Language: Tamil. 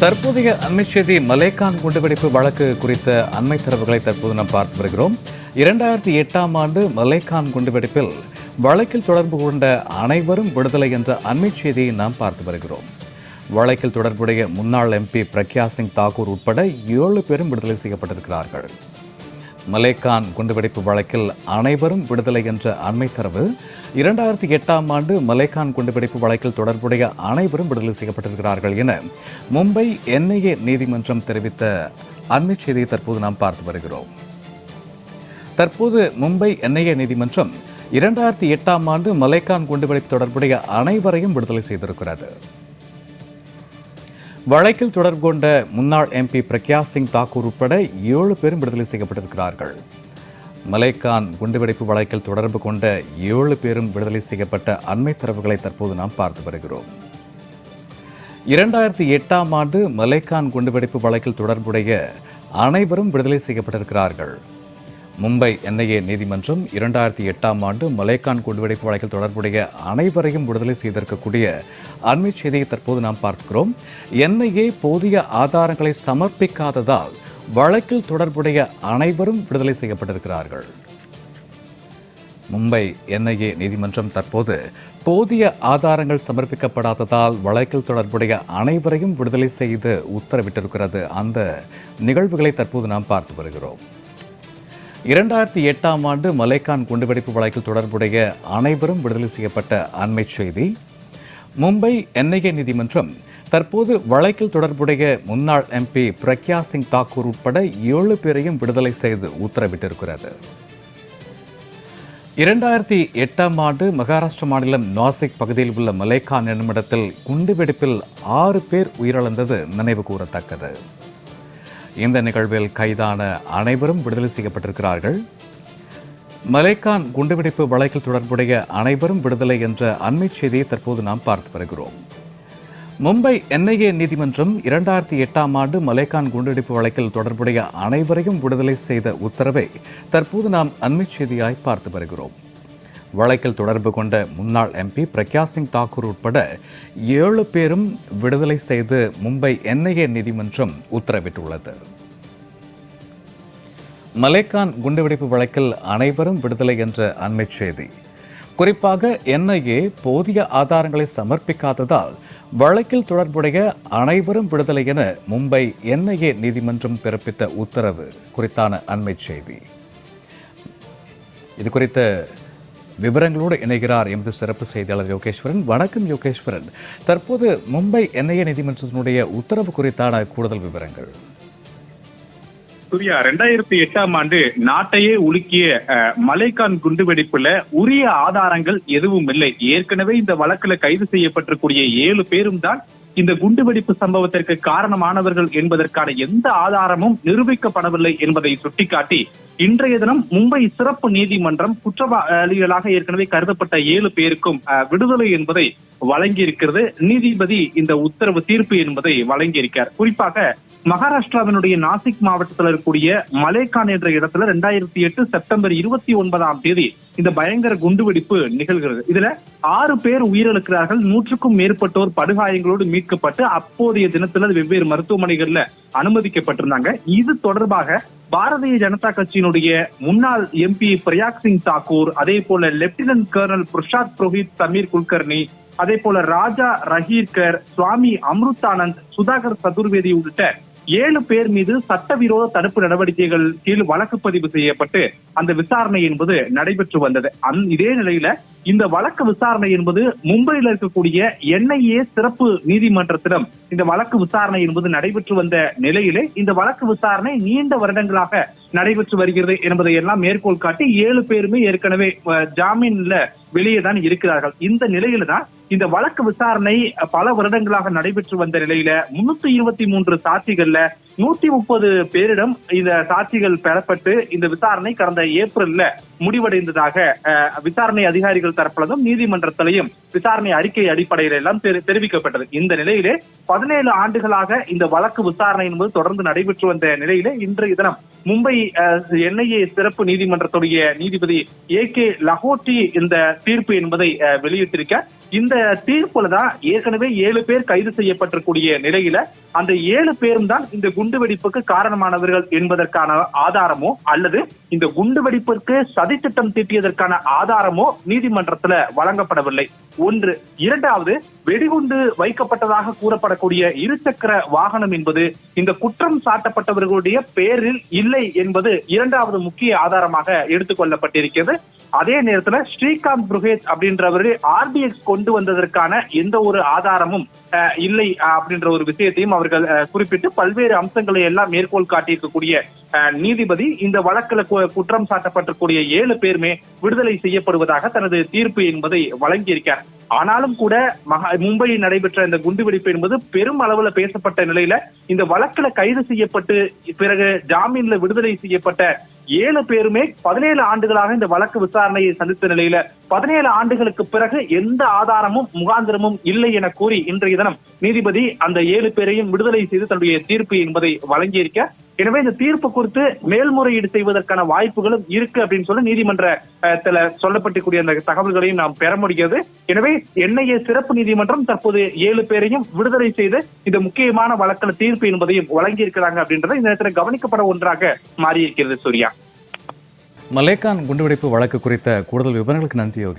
தற்போதைய அமைச்சதி செய்தி மலேகான் குண்டுவெடிப்பு வழக்கு குறித்த அண்மை தரவுகளை தற்போது நாம் பார்த்து வருகிறோம். இரண்டாயிரத்தி எட்டாம் ஆண்டு மலேகான் குண்டுவெடிப்பில் வழக்கில் தொடர்பு கொண்ட அனைவரும் விடுதலை என்ற அண்மை செய்தியை நாம் பார்த்து வருகிறோம். வழக்கில் தொடர்புடைய முன்னாள் எம்பி பிரக்யா சிங் தாக்கூர் உட்பட ஏழு பேரும் விடுதலை செய்யப்பட்டிருக்கிறார்கள். மலேகான் குண்டுவெடிப்பு வழக்கில் அனைவரும் விடுதலை என்ற அண்மை தரவு. இரண்டாயிரத்தி எட்டாம் ஆண்டு மலேகான் குண்டுவெடிப்பு வழக்கில் தொடர்புடைய அனைவரும் விடுதலை செய்யப்பட்டிருக்கிறார்கள் என மும்பை என்ஐஏ நீதிமன்றம் தெரிவித்த அண்மை செய்தியை தற்போது நாம் பார்த்து வருகிறோம். தற்போது மும்பை என்ஐஏ நீதிமன்றம் இரண்டாயிரத்தி எட்டாம் ஆண்டு மலேகான் குண்டுவெடிப்பு தொடர்புடைய அனைவரையும் விடுதலை செய்திருக்கிறது. வழக்கில் தொடர்பு கொண்ட முன்னாள் எம்பி பிரக்யா சிங் தாக்கூர் உட்பட ஏழு பேரும் விடுதலை செய்யப்பட்டிருக்கிறார்கள். மலைக்கான் குண்டுவெடிப்பு வழக்கில் தொடர்பு கொண்ட ஏழு பேரும் விடுதலை செய்யப்பட்ட அண்மை தரவுகளை தற்போது நாம் பார்த்து வருகிறோம். இரண்டாயிரத்தி எட்டாம் ஆண்டு மலைக்கான் குண்டுவெடிப்பு வழக்கில் தொடர்புடைய அனைவரும் விடுதலை செய்யப்பட்டிருக்கிறார்கள். மும்பை என்ஐஏ நீதிமன்றம் இரண்டாயிரத்தி எட்டாம் ஆண்டு மலேகான் குண்டுவெடிப்பு வழக்கில் தொடர்புடைய அனைவரையும் விடுதலை செய்திருக்கக்கூடிய அண்மை செய்தியை தற்போது நாம் பார்க்கிறோம். என்ஐஏ போதிய ஆதாரங்களை சமர்ப்பிக்காததால் வழக்கில் தொடர்புடைய அனைவரும் விடுதலை செய்யப்பட்டிருக்கிறார்கள். மும்பை என்ஐஏ நீதிமன்றம் தற்போது போதிய ஆதாரங்கள் சமர்ப்பிக்கப்படாததால் வழக்கில் தொடர்புடைய அனைவரையும் விடுதலை செய்து உத்தரவிட்டிருக்கிறது. அந்த நிகழ்வுகளை தற்போது நாம் பார்த்து வருகிறோம். இரண்டாயிரத்தி எட்டாம் ஆண்டு மலைக்கான் குண்டுவெடிப்பு வழக்கில் தொடர்புடைய அனைவரும் விடுதலை செய்யப்பட்ட அண்மை செய்தி. மும்பை என்ஐஏ நீதிமன்றம் தற்போது வழக்கில் தொடர்புடைய முன்னாள் எம்பி பிரக்யா சிங் தாக்கூர் உட்பட ஏழு பேரையும் விடுதலை செய்து உத்தரவிட்டிருக்கிறது. இரண்டாயிரத்தி எட்டாம் ஆண்டு மகாராஷ்டிர மாநிலம் நாசிக் பகுதியில் உள்ள மலேகான் என்னுமிடத்தில் குண்டுவெடிப்பில் ஆறு பேர் உயிரிழந்தது நினைவு கூறத்தக்கது. இந்த நிகழ்வில் கைதான அனைவரும் விடுதலை செய்யப்பட்டிருக்கிறார்கள். மலைக்கான் குண்டுவெடிப்பு வழக்கில் தொடர்புடைய அனைவரும் விடுதலை என்ற அண்மை செய்தியை தற்போது நாம் பார்த்து வருகிறோம். மும்பை என்ஐஏ நீதிமன்றம் இரண்டாயிரத்தி எட்டாம் ஆண்டு மலைக்கான் குண்டுவெடிப்பு வழக்கில் தொடர்புடைய அனைவரையும் விடுதலை செய்த உத்தரவை தற்போது நாம் அண்மை செய்தியாய் பார்த்து வருகிறோம். வழக்கில் தொடர்பு கொண்ட முன்னாள் எம்பி பிரக்யா சிங் தாக்கூர் உட்பட ஏழு பேரும் விடுதலை செய்து மும்பை என்ஐஏ நீதிமன்றம் உத்தரவிட்டுள்ளது. மலேகான் குண்டுவெடிப்பு வழக்கில் அனைவரும் விடுதலை என்ற அண்மை செய்தி. குறிப்பாக என்ஐஏ போதிய ஆதாரங்களை சமர்ப்பிக்காததால் வழக்கில் தொடர்புடைய அனைவரும் விடுதலை என மும்பை என்ஐஏ நீதிமன்றம் பிறப்பித்த உத்தரவு குறித்தான அண்மை செய்தி. இது குறித்த விவரங்களோடு இணைகிறார் எமது சிறப்பு செய்தியாளர் யோகேஸ்வரன். வணக்கம் யோகேஸ்வரன். தற்போது மும்பை என்ஐஏ நீதிமன்றத்தினுடைய உத்தரவு குறித்தான கூடுதல் விவரங்கள். சூர்யா ரெண்டாயிரத்தி எட்டாம் ஆண்டு நாட்டையே உலுக்கிய மலைக்கான் குண்டுவெடிப்புல உரிய ஆதாரங்கள் எதுவும் இல்லை. ஏற்கனவே இந்த வழக்குல கைது செய்யப்பட்டிருக்கூடிய ஏழு பேரும் தான் இந்த குண்டுவெடிப்பு சம்பவத்திற்கு காரணமானவர்கள் என்பதற்கான எந்த ஆதாரமும் நிரூபிக்கப்படவில்லை என்பதை சுட்டிக்காட்டி இன்றைய தினம் மும்பை சிறப்பு நீதிமன்றம் குற்றவாளிகளாக ஏற்கனவே கருதப்பட்ட ஏழு பேருக்கும் அஹ், விடுதலை என்பதை வழங்கியிருக்கிறது. நீதிபதி இந்த உத்தரவு தீர்ப்பு என்பதை வழங்கியிருக்கார். குறிப்பாக மகாராஷ்டிராவினுடைய நாசிக் மாவட்டத்தில் இருக்கக்கூடிய மலேகான் என்ற இடத்துல ரெண்டாயிரத்தி எட்டு செப்டம்பர் இருபத்தி ஒன்பதாம் தேதி இந்த பயங்கர குண்டுவெடிப்பு நிகழ்கிறது. இதுல ஆறு பேர் உயிரிழக்கிறார்கள். நூற்றுக்கும் மேற்பட்டோர் படுகாயங்களோடு மீட்கப்பட்டு அப்போதைய தினத்துல வெவ்வேறு மருத்துவமனைகள்ல அனுமதிக்கப்பட்டிருந்தாங்க. இது தொடர்பாக பாரதிய ஜனதா கட்சியினுடைய முன்னாள் எம்பி பிரயாக் சிங் தாக்கூர் அதே போல லெப்டினன்ட் கர்னல் பிரசாத் புரோஹித் சமீர் குல்கர்னி அதே போல ராஜா ரஹீர்கர் சுவாமி அம்ருத்தானந்த் சுதாகர் சதுர்வேதி உள்ளிட்ட ஏழு பேர் மீது சட்டவிரோத தடுப்பு நடவடிக்கைகள் கீழ் வழக்கு பதிவு செய்யப்பட்டு அந்த விசாரணை என்பது நடைபெற்று வந்தது. அந் இதே நிலையில இந்த வழக்கு விசாரணை என்பது மும்பையில் இருக்கக்கூடிய என்ஐஏ சிறப்பு நீதிமன்றத்திடம் இந்த வழக்கு விசாரணை என்பது நடைபெற்று வந்த நிலையிலே இந்த வழக்கு விசாரணை நீண்ட வருடங்களாக நடைபெற்று வருகிறது என்பதை எல்லாம் மேற்கோள் காட்டி ஏழு பேருமே ஏற்கனவே ஜாமீன்ல வெளியே தான் இருக்கிறார்கள். இந்த நிலையில தான் இந்த வழக்கு விசாரணை பல வருடங்களாக நடைபெற்று வந்த நிலையில முன்னூத்தி இருபத்தி மூன்று சாட்சிகள்ல நூத்தி முப்பது பேரிடம் இந்த சாட்சிகள் பெறப்பட்டு இந்த விசாரணை கடந்த ஏப்ரல்ல முடிவடைந்ததாக விசாரணை அதிகாரிகள் தரப்பிலும் நீதிமன்றத்திலையும் விசாரணை அறிக்கை அடிப்படையில எல்லாம் தெரி- தெரிவிக்கப்பட்டது. இந்த நிலையிலே பதினேழு ஆண்டுகளாக இந்த வழக்கு விசாரணை என்பது தொடர்ந்து நடைபெற்று வந்த நிலையிலே இன்றைய தினம் மும்பை என்ஐஏ சிறப்பு நீதிமன்றத்துடைய நீதிபதி ஏ கே லஹோட்டி இந்த தீர்ப்பு என்பதை அஹ், வெளியிட்டிருக்க இந்த தீர்ப்புல தான் ஏற்கனவே ஏழு பேர் கைது செய்யப்பட்டிருக்கூடிய நிலையில அந்த ஏழு பேரும் தான் இந்த குண்டு வெடிப்புக்கு காரணமானவர்கள் என்பதற்கான ஆதாரமோ அல்லது இந்த குண்டுவெடிப்பிற்கு சதித்திட்டம் தீட்டியதற்கான ஆதாரமோ நீதிமன்றத்துல வழங்கப்படவில்லை. ஒன்று. இரண்டாவது வெடிகுண்டு வைக்கப்பட்டதாக கூறப்படக்கூடிய இருசக்கர வாகனம் என்பது இந்த குற்றம் சாட்டப்பட்டவர்களுடைய பேரில் இல்லை என்பது இரண்டாவது முக்கிய ஆதாரமாக எடுத்துக்கொள்ளப்பட்டிருக்கிறது அதே நேரத்துல ஸ்ரீகாந்த் புருகேத் அப்படின்றவரு ஆர்டிஎக்ஸ் கொண்டு வந்ததற்கான எந்த ஒரு ஆதாரமும் இல்லை அப்படின்ற ஒரு விஷயத்தையும் அவர்கள் குறிப்பிட்டு பல்வேறு அம்சங்களை எல்லாம் மேற்கோள் காட்டியிருக்கக்கூடிய நீதிபதி இந்த வழக்குல கு- குற்றம் சாட்டப்பட்டிருக்கூடிய ஏழு பேருமே விடுதலை செய்யப்படுவதாக தனது தீர்ப்பு என்பதை வழங்கியிருக்கார். ஆனாலும் கூட மகா மும்பையில் நடைபெற்ற இந்த குண்டுவெடிப்பு என்பது பெரும் அளவுல பேசப்பட்ட நிலையில இந்த வழக்குல கைது செய்யப்பட்டு பிறகு ஜாமீன்ல விடுதலை செய்யப்பட்ட ஏழு பேருமே பதினேழு ஆண்டுகளாக இந்த வழக்கு விசாரணையை சந்தித்த நிலையில பதினேழு ஆண்டுகளுக்கு பிறகு எந்த ஆதாரமும் முகாந்திரமும் இல்லை என கூறி இன்றைய தினம் நீதிபதி அந்த ஏழு பேரையும் விடுதலை செய்து தன்னுடைய தீர்ப்பு என்பதை வழங்கியிருக்க எனவே இந்த தீர்ப்பு குறித்து மேல்முறையீடு செய்வதற்கான வாய்ப்புகளும் இருக்கு அப்படின்னு சொல்லி நீதிமன்றத்துல சொல்லப்பட்டிருக்கூடிய அந்த தகவல்களையும் நாம் பெற முடிகிறது. எனவே என்ஐஏ சிறப்பு நீதிமன்றம் தற்போது ஏழு பேரையும் விடுதலை செய்து இந்த முக்கியமான வழக்கில் தீர்ப்பு என்பதையும் வழங்கியிருக்கிறாங்க அப்படின்றத இந்த நேரத்தில் கவனிக்கப்பட ஒன்றாக மாறியிருக்கிறது சூர்யா. மலேகான் குண்டுவெடிப்பு வழக்கு குறித்த கூடுதல் விவரங்களுக்கு நன்றி யோகி.